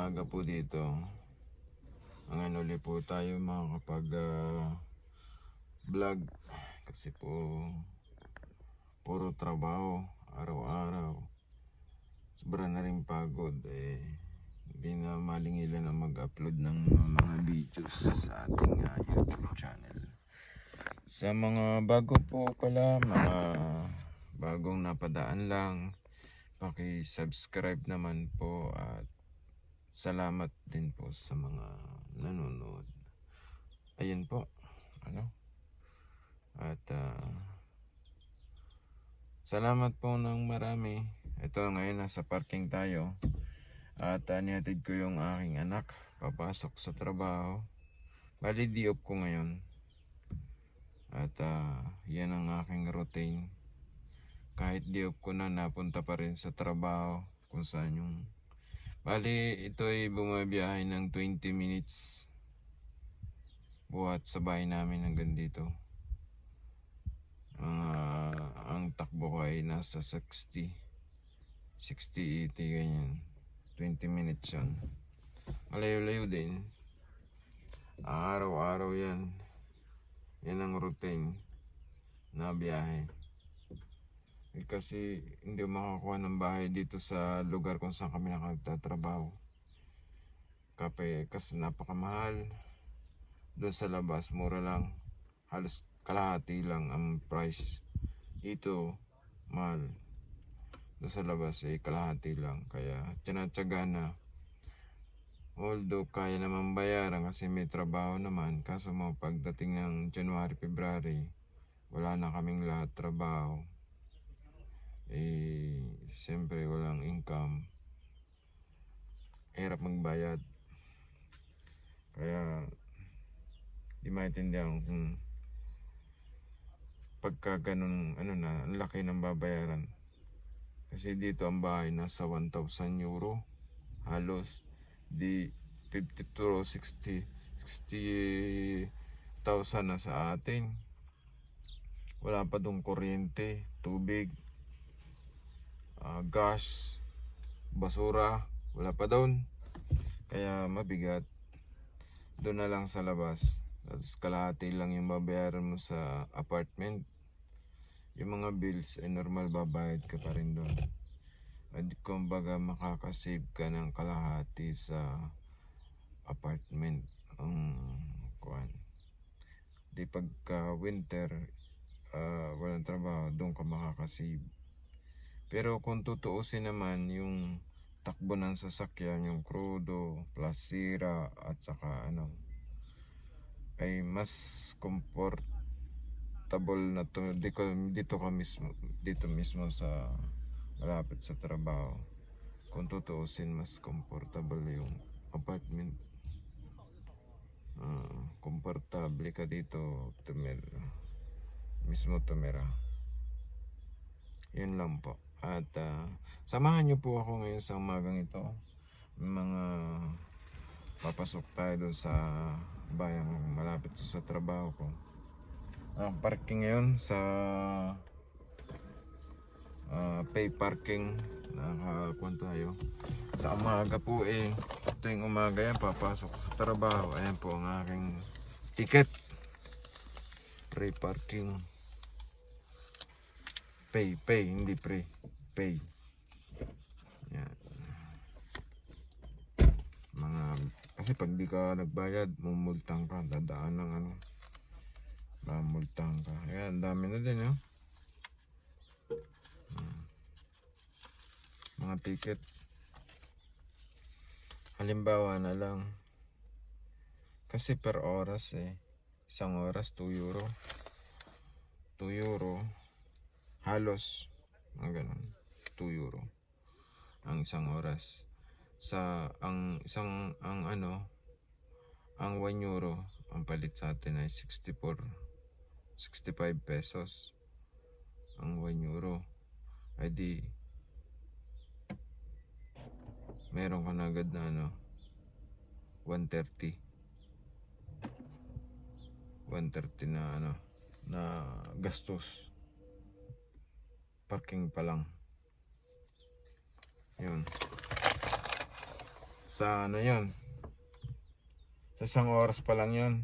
umaga po dito. Ang ano ulit po tayo makakapag ah, vlog kasi po puro trabaho araw-araw. Sobra na rin pagod eh. Hindi na malingilan na mag-upload ng mga videos sa ating ah, YouTube channel. Sa mga bago po pala, mga bagong napadaan lang, paki-subscribe naman po at salamat din po sa mga nanonood. Ayun po, ano? At ah, salamat po ng marami. Ito ngayon nasa parking tayo. At uh, nihatid ko yung aking anak papasok sa trabaho. Bali di off ko ngayon. At ah, yan ang aking routine. Kahit di off ko na napunta pa rin sa trabaho kung saan yung Bali, ito ay bumabiyahe ng 20 minutes buhat sa bahay namin hanggang dito. Mga ang takbo ko ay nasa 60, 60, 80 ganyan. 20 minutes yun. Malayo-layo din. Araw-araw yan. Yan ang routine na biyahe. Eh, kasi hindi makakuha ng bahay dito sa lugar kung saan kami nakatatrabaho. Kape, kasi napakamahal. Doon sa labas, mura lang. Halos kalahati lang ang price. Dito, mahal. Doon sa labas, eh, kalahati lang. Kaya, tinatsaga na. Although, kaya naman bayaran kasi may trabaho naman. Kaso mo, pagdating ng January, February, wala na kaming lahat trabaho eh, siyempre walang income. Hirap magbayad. Kaya, di maintindihan kung pagka ganun, ano na, ang laki ng babayaran. Kasi dito ang bahay nasa 1,000 euro. Halos, di 50 to 60, 60,000 na sa atin. Wala pa dong kuryente, tubig, ah, gas, basura, wala pa doon. Kaya mabigat. Doon na lang sa labas. Tapos kalahati lang yung babayaran mo sa apartment. Yung mga bills ay normal babayad ka pa rin doon. At kumbaga makakasave ka ng kalahati sa apartment. Ang kuan. Di pagka winter, ah, walang trabaho, doon ka makakasave. Pero kung tutuusin naman yung takbo ng sasakyan, yung krudo, plus at saka ano, ay mas comfortable na to dito, dito ka mismo, dito mismo sa malapit sa trabaho. Kung tutuusin, mas comfortable yung apartment. Ah, komportable ka dito tumira. Mismo tumira. Yun lang po. At ah, samahan niyo po ako ngayon sa umagang ito. Mga papasok tayo doon sa bayang malapit sa trabaho ko. Ang parking ngayon sa ah, pay parking. Nakakuan tayo. Sa umaga po eh. Yung umaga yan. Papasok sa trabaho. Ayan po ang aking ticket. Pay parking. Pay, pay, hindi pre. Pay. Yan. Mga, kasi pag di ka nagbayad, mumultang ka, dadaan ng ano. Mamultang ka. Ayan, dami na din, oh. Hmm. Mga ticket. Halimbawa na lang. Kasi per oras eh. Isang oras, 2 euro. 2 euro halos mga ganun 2 euro ang isang oras. Sa ang isang ang ano ang 1 euro ang palit sa atin ay 64 65 pesos. Ang 1 euro ay di meron ka na agad na ano 130 130 na ano na gastos parking pa lang. Yun. Sa ano yun? Sa isang oras pa lang yun.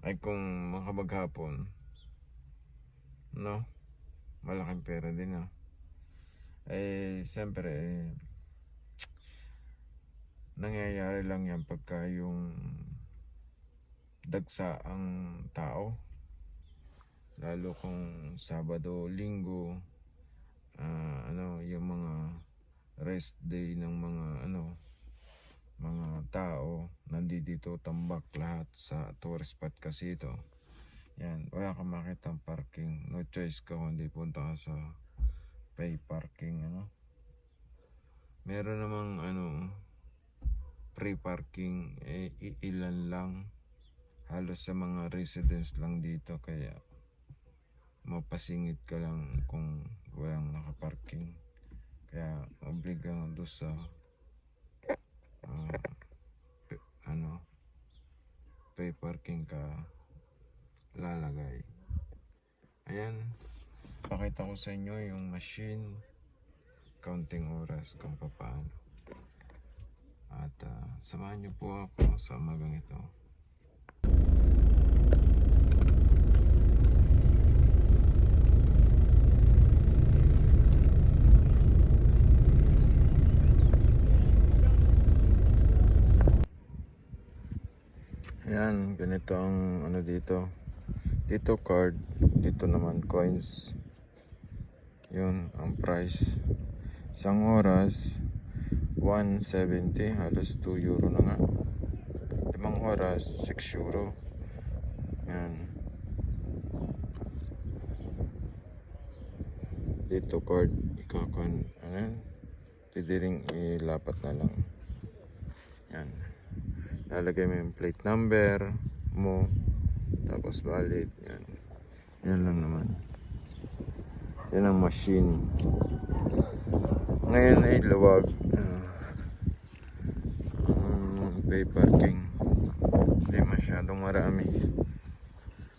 Ay kung makabaghapon. No? Malaking pera din ah. Eh, siyempre, eh, nangyayari lang yan pagka yung dagsa ang tao. Lalo kung Sabado, Linggo, ah, ano, yung mga rest day ng mga ano, mga tao nandito tambak lahat sa tourist spot kasi ito. Yan, wala kang makitang parking. No choice ka kundi punta ka sa pay parking ano. Meron namang ano free parking eh ilan lang halos sa mga residents lang dito kaya mapasingit ka lang kung walang nakaparking. Kaya obliga doon sa pe- ano pay parking ka lalagay. Ayan pakita ko sa inyo yung machine counting oras kung paano at ah, samahan niyo po ako sa umagang ito Ayan, ganito ang ano dito. Dito card, dito naman coins. Yun ang price. Isang oras, 170, halos 2 euro na nga. Limang oras, 6 euro. Yan. Dito card, ikakon, ano yan? Pwede rin ilapat na lang. Yan lalagay mo yung plate number mo. Tapos valid yan. Yan lang naman. Yan ang machine. Ngayon ay luwag. Uh, um, pay parking. Hindi masyadong marami.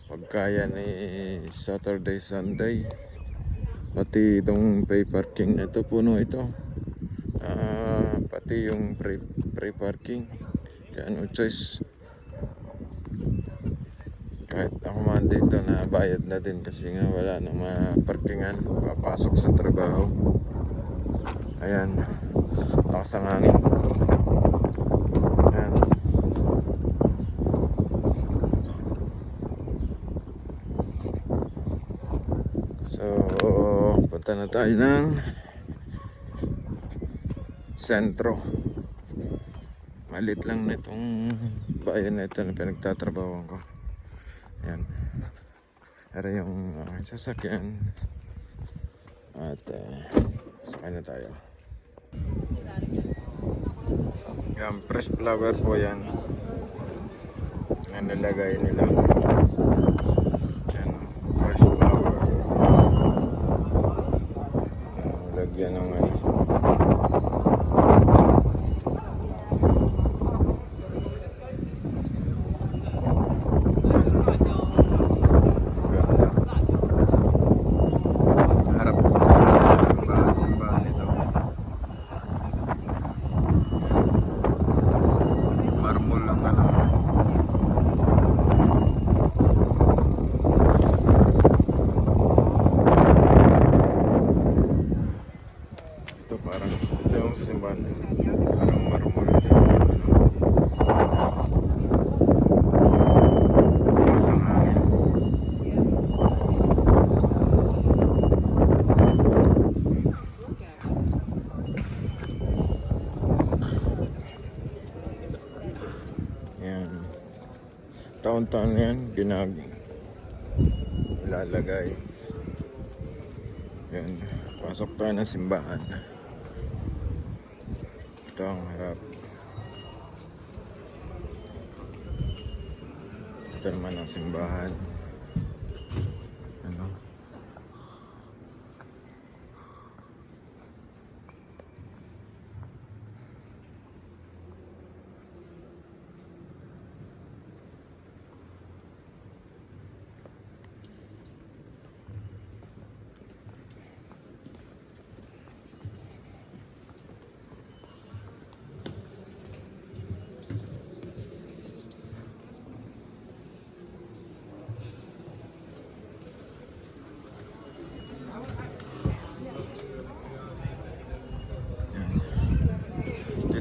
Pag kaya ni Saturday Sunday pati itong pay parking. Ito puno ito. Ah, pati yung free, free parking kaya no choice. Kahit ako man dito na bayad na din kasi nga wala nang maparkingan papasok sa trabaho. Ayan lakas ang hangin. Ayan. So punta na tayo ng sentro Malit lang nitong bayan na ito na pinagtatrabaho ko. Ayan. Pero yung aking sasakyan. At uh, sakay na tayo. Yan, fresh flower po yan. Yan nilagay nila. Yan, fresh flower. Yan, Lagyan ng ano. Ganda. Harap harap ng simbahan, simbahan ito. Marmol ang ano. Ito parang ito simbahan. Parang marmol. Masang hangin. Yan. Taon-taon ginag lalagay. Yan. Pasok tayo ng simbahan. Ito ang harap. Ito naman ang simbahan.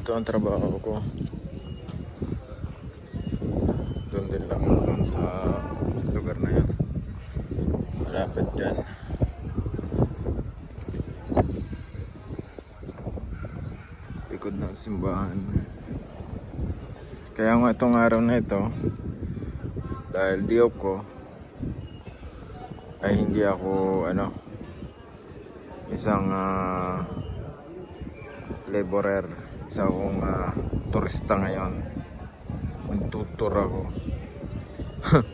Ito ang trabaho ko. Doon din lang sa lugar na yan. Malapit dyan. Likod ng simbahan. Kaya nga itong araw na ito, dahil di ko, ay hindi ako ano, isang ah, laborer, isa akong ah, turista ngayon. Magtutur ako.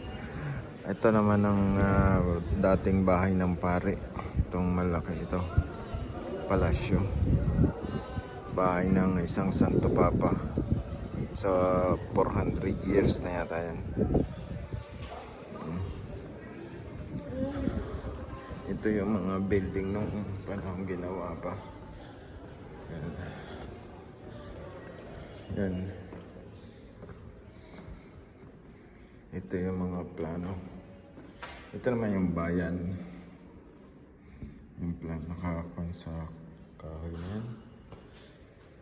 ito naman ang ah, dating bahay ng pare. Itong malaki ito. Palasyo. Bahay ng isang Santo Papa. Sa 400 years na yata yan. Ito yung mga building nung panahon ginawa pa. Yan. Ito yung mga plano. Ito naman yung bayan. Yung plano nakakakuan sa kahoy na yan.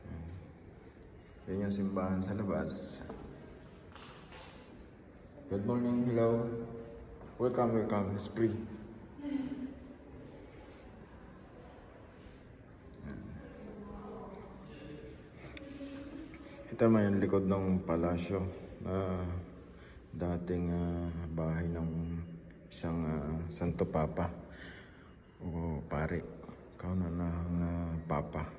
Yan. Yan yung simbahan sa labas. Good morning, hello. Welcome, welcome. It's free. Naman yung likod ng palasyo na dating ah, bahay ng isang ah, Santo Papa o pare. Kauna na ng ah, Papa.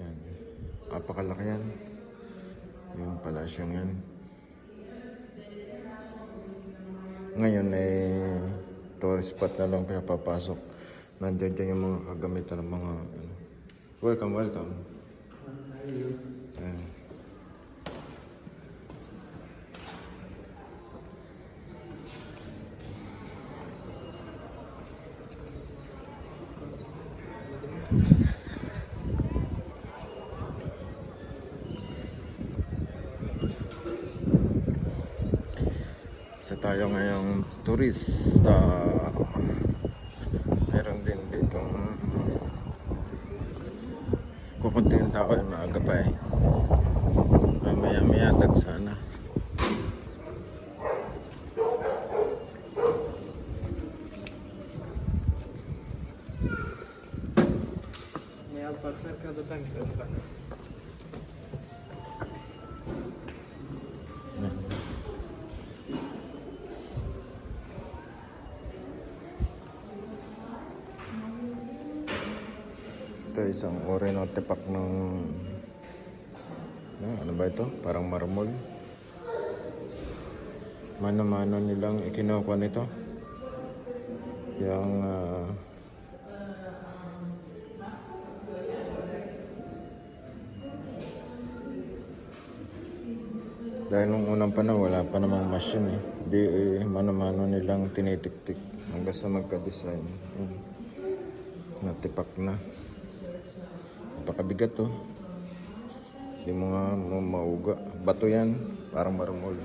Yan. Apakalaki yan. Yung palasyo yan. Ngayon eh tourist spot na lang pinapapasok. Nandiyan dyan yung mga kagamitan ng mga ano. Welcome, welcome. Isa tayo ngayong turista. Meron din dito yung tao ay maaga pa eh. Mamaya maya dag isang ore ng tepak ng ano, ano ba ito? Parang marmol. Mano-mano nilang ikinukuha nito. Yung ah, dahil nung unang panahon wala pa namang machine eh. Di eh, mano-mano nilang tinitik-tik hanggang sa magka-design. Yun. Natipak na. Napakabigat to. Hindi mo nga mo mauga. Bato yan. Parang marmol.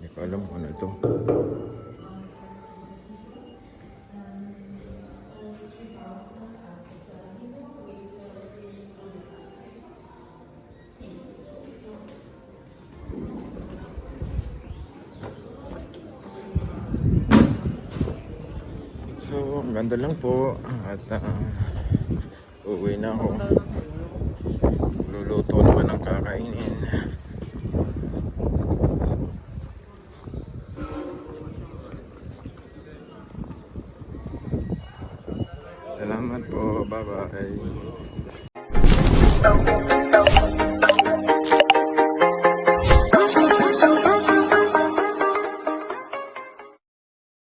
Hindi ko alam kung ano ito. So, ganda lang po. At ah, uuwi na ako. Luluto naman ang kakainin. Salamat po. Bye-bye.